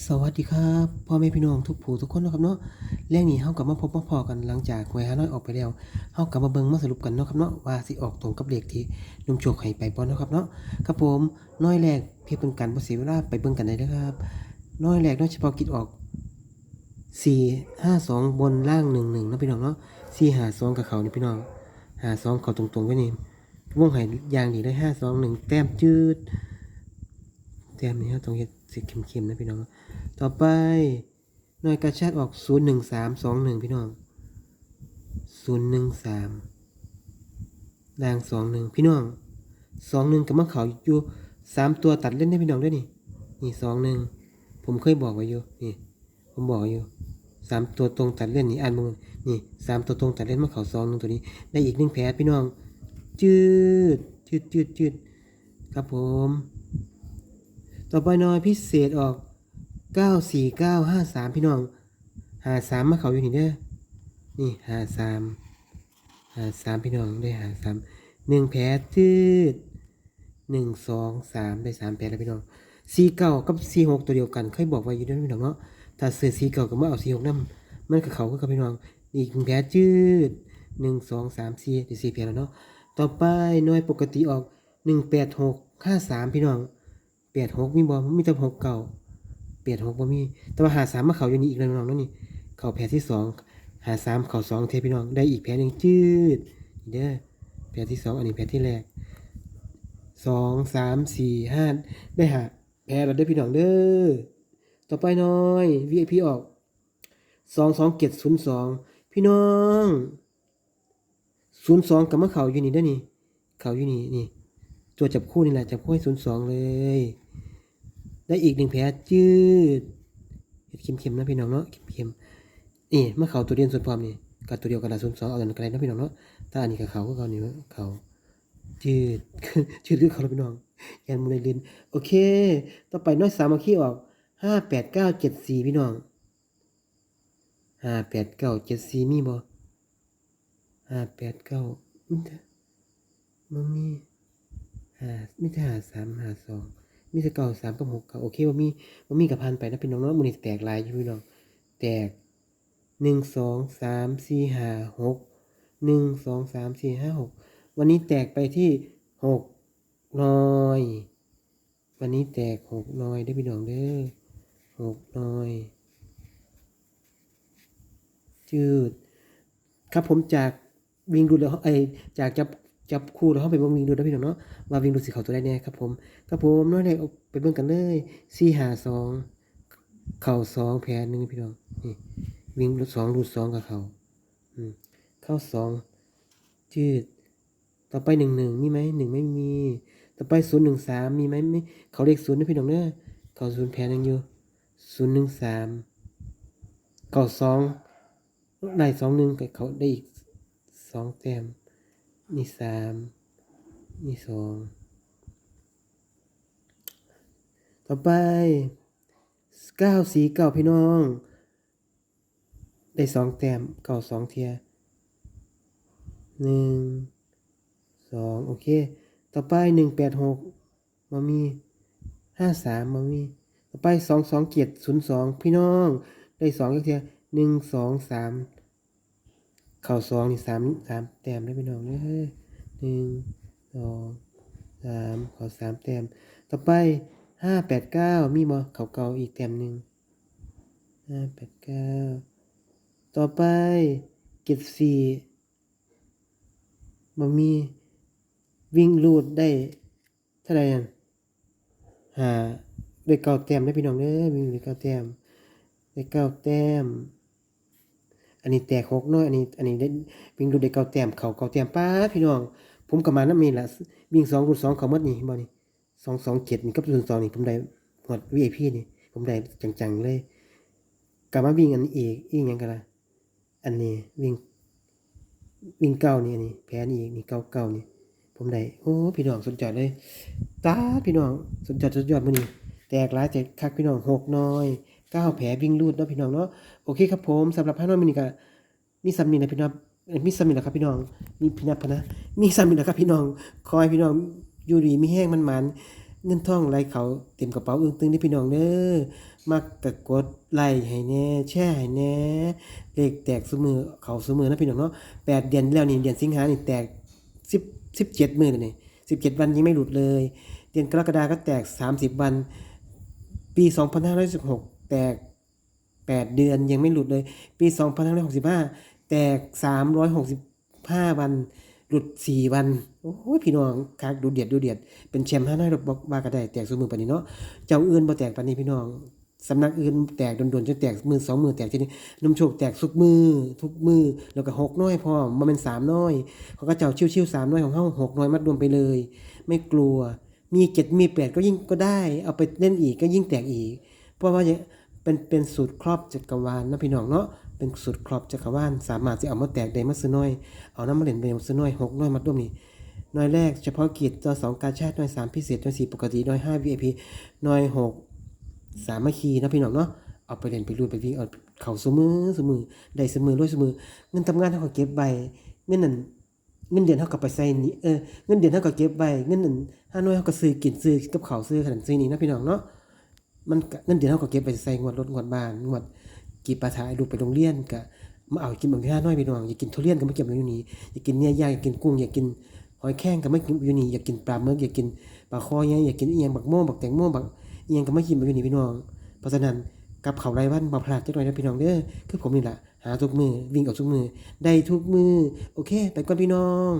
สวัสดีครับพ่อแม่พี่น้องทุกผู้ทุกคนนะครับเนาะเรื่องนี้เฮากลับมาพบมาพอกันหลังจากหวยฮานอยออกไปแล้วเฮากลับมาเบิ่งมาสรุปกันเนาะครับเนาะว่าสิออกตรงกับเลขที่นุ่มโชคให้ไปบ่เนาะครับเนาะครับผมน้อยแรกเพียงเป็นการบ่เสียเวลาไปเบิ่งกันได้เลยครับน้อยแรกน้อยเฉพาะกิจออก 4 5 2 บนล่าง 1 1นะพี่น้องเนาะ4 5 2กับเขานี่พี่น้อง5 2เขาตรงๆไว้นี่วงให้อย่างดีเลย5 2 1แต้มจืดแต้มนี้เราต้องเฮ็ด สีเข้มๆนะพี่น้อง ต่อไปหน่วยกระชากออก 0 1 3 2 1 พี่น้อง 0 1 3แรง2 1 พี่น้อง 2 1กับมะเขาอยู่ 3 ตัวตัดเล่นได้พี่น้องด้วยนี่ นี่ 2 1 ผมเคยบอกไว้อยู่ นี่ ผมบอกอยู่3ตัวตรงตัดเล่นนี่อ่านมึงนี่3ตัวตรงตัดเล่นมะเขา2 1ตัวนี้ ได้อีกหนึ่งแผลพี่น้อง จืดจืดจืดจืดครับผม ต่อไปน้อยพิเศษออก 94953 พี่น้อง หาสามมาเขาอยู่นี่เด้อ นี่หาสามหาสามพี่น้องได้หาสามหนึ่งแผลจืดหนึ่งสองสามได้สามแผลแล้วพี่น้องสี่เก่ากับสี่หกตัวเดียวกันเคยบอกไว้อยู่ด้วยพี่น้องเนาะถ้าเสือสี่เก่ากับเมื่อเอาสี่หกนั่นมันกับเขาก็กับพี่น้องอีกหนึ่งแผลจืดหนึ่งสองสามสี่ได้สี่แผลแล้วเนาะต่อไปน้อยปกติออกหนึ่งแปดหกห้าสามพี่น้อง แปดหกมีบอมีแต่หกเก่าแปดหกบ่มี แต่ว่าหาสามมาเขาอยู่นี่อีกแล้วน้องนั่นนี่ เขาแพ้ที่สองหาสามเขาสองเทพี่น้อง ได้อีกแพ้หนึ่งจืดนี่เด้อแพ้ที่สองอันนี้แพ้ที่แรกสองสามสี่ห้าได้หาแพ้เราได้อพี่น้องเด้อ ต่อไปหน้อย VIP ออกสองสองเจ็ดศูนย์สองพี่น้องศูนย์สองกับมะเขาอยู่นี่เด้อนี่ เขาอยู่นี่นี่ ตัวจับคู่นี่แหละจับคู่ให้ศูนย์สองเลย ได้อีกหนึ่งแผลจืดเห็ดเค็มๆนะพี่น้องเนาะเค็มๆนี่เมื่อเขาตัวเดียนส่วนพร้อมนี่กับตัวเดียวกันละศูนสองเอากันกันเลนะพี่น้องเนาะถ้าอันนี้กับเขาก็เขานี่เขาจืดจืดคือเขาพี่น้องยันมุนเลยลินโอเค ต่อไปน้อยสามมาขี้ออกห้าแปดเก้าเจ็ดสี่พี่น้องห้าแปดเก้าเจ็ดสี่มีบ่ห้าแปดเก้ามันมีห้ามีแต่หาสามห้าสอง มีแต่เก่าสามกับหกก่าโอเคว่ามีว่ามีกับพันไปนะพี่น้องเนาะมันนี่แตกหลายอยู่พี่น้อง แตกหนึ่งสองสามสี่ห้าหกหนึ่งสองสามสี่ห้าหกวันนี้แตกไปที่หกน้อย วันนี้แตกหกน้อยได้พี่น้องเด้อหกน้อย จืด ครับผมจากวิ่งดูแล้วไอจากจับ จับคู่แล้วเข้าไปเบิ่งวิ่งดูแล้พี่น้องเนาะว่าวิ่งดูสิเขาตัวได้แน่ครับผมครับผมน้อยแรกเอาไปเบิ่งกันเลยสี่หาสองเข่าสองแพ้หนึ่งพี่น้องนี่วิ่งรูดสองรูดสองกับเขาอืมเข้าสองจืด ต่อไปหนึ่งหนึ่งมีไหมหนึ่งไม่มี ต่อไปศูนย์หนึ่งสามมีไหมไม่เขาเลขศูนย์นะพี่น้องเนาะเขาศูนย์แพ้หนึ่งอยู่ศูนย์หนึ่งสามเก่าสองได้สองหนึ่งกับเขาได้อีกสองแต้ม นี่สามนี่สองต่อไปเก้าสีเก้าพี่น้อง ได้สองแต้มเก้าสองเทียหนึ่งสองโอเค ต่อไปหนึ่งแปดหกมามีห้าสามมามี ต่อไปสองสองเจ็ดศูนย์สองพี่น้อง ได้สองเทียหนึ่งสองสาม เข่าสองนี่สามสามแต้มได้พี่น้องเด้อหนึ่งสองสามเข่าสามแต้มต่อไปห้าแปดเก้ามีบ่เข่าเก่าอีกแต้มหนึ่งห้าแปดเก้าต่อไปเจ็ดสี่บ่มีวิ่งรูดได้เท่าไหร่นั่นหาได้เก้าแต้มได้พี่น้องเด้อวิ่งได้เก้าแต้มได้เก้าแต้ม อันนี้แตกหกน้อย อันนี้ อันนี้ได้วิ่งดูได้เก้าแต้มเขาเก้าแต้มป้าพี่น้อง ผมกับมาน้ำมีละวิ่งสองรูดสองเขาหมดนี่บ่นี่สองสองเจ็ดนี่กับศูนสองนี่ผมได้หมดวีไอพีนี่ ผมได้จังๆเลยกลับมาวิ่งอันอีกอีกยังกันละอันนี้วิ่งวิ่งเก้านี่อันนี้แพ้นี่อีกนี่เก้าเก้านี่ ผมได้โอ้พี่น้องสนใจเลยตาพี่น้องสนใจสุดยอดมื้อนี้แตกหลายแตกคักพี่น้องหกน้อย ก้าวแผลวิ่งรูดเนาะพี่น้องเนาะโอเคครับผมสำหรับพระน้อยมื้อนี้ก็มีซ้ำนี่นะพี่น้องมีซ้ำนี่แหละครับพี่น้อง มีพี่นับพนะ มีซ้ำนี่แหละครับพี่น้อง คอยพี่น้องอยู่ดีมีแห้งมันมันเงินทองไหลเขาเต็มกระเป๋าอึ้งตึงนี่พี่น้องเด้อมักกะกดไลค์ให้แน่แชร์ให้แน่เลขแตกซุมือเขาซุมือนะพี่น้องเนาะแปดเดือนแล้วนี่เดือนสิงหานี่แตกสิบสิบเจ็ดมือแล้วนี่สิบเจ็ดวันยังไม่หลุดเลย เดือนกรกฎาก็แตกสามสิบวัน ปีสองพันห้าร้อยสิบหก แตกแปดเดือนยังไม่หลุดเลย ปีสองพันห้าร้อยหกสิบห้าแตกสามร้อยหกสิบห้าวัน หลุดสี่วัน โอ้ยพี่น้องคักดูเดียดดูเดียด เป็นแชมป์ห้าน้อยรบอกบากระได้แตกสมือปานนี้เนาะเจ้าอื่นบ่แตกปานนี้พี่น้องสำนักอื่นแตกโดนๆจนแตกมือสองมือแตกทีนี้นมโชคแตกทุกมือ ทุกมือแล้วก็หกน้อยพอมันเป็นสามน้อยเขาก็เจ้าชิวๆสามน้อยของเฮาหกน้อยมัดรวมไปเลย ไม่กลัวมีเจ็ดมีแปดก็ยิ่งก็ได้ เอาไปเล่นอีกก็ยิ่งแตกอีก เพราะว่าอย่าง เป็นเป็นสูตรครอบจักรวาลนะพี่น้องเนาะเป็นสูตรครอบจักรวาลสามารถจะเอามาแตกได้มาซื้อน้อยเอาน้ำมาเล่นไปมาซื้อน้อยหกน้อยมัดรวมนี่น่วยแรกเฉพาะกิจตัวสองการชาติน่วยสามพิเศษน่วยสี่ปกติน่วยห้า VIP หน่วยหกสามัคคีนะพี่น้องเนาะเอาไปเล่นไปรูดไปวิ่งเอาเข่าสมือสมือได้สมือรวยสมือเงินทำงานเท่ากับเก็บใบเงินนั่นเงินเดือนเท่ากับไปใส่นี่เออเงินเดือนเท่ากับเก็บใบเงินนั่นห้าน่วยเท่ากับซื้อกินซื้อกับเขาซื้อขนาดซื้อนี่นะพี่น้องเนาะ มันเงินเดือนเท่ากับเก็บไปใส่งวดรถงวดบ้านงวดกีปลาถายลูกไปโรงเรียนก็มาเอากินบางทีห้าน้อยพี่น้องอยากกินทุเรียนก็ไม่เก็บอยู่นี่อยากกินเนื้อย่างอยากกินกุ้งอยากกินหอยแข้งก็ไม่กินอยู่นี่อยากกินปลาหมึกอยากกินปลาคอเนี่ยอยากกินอีหยังบักโม่บักแตงโม่บักอีหยังก็ไม่กินอยู่นี่พี่น้องเพราะฉะนั้นกับเขาไรายวันบ่พลาดจักหน่อยนะพี่น้องเด้อคือผมนี่แหละหาทุกมือวิ่งออกทุกมือได้ทุกมือโอเค ไปก่อนพี่น้อง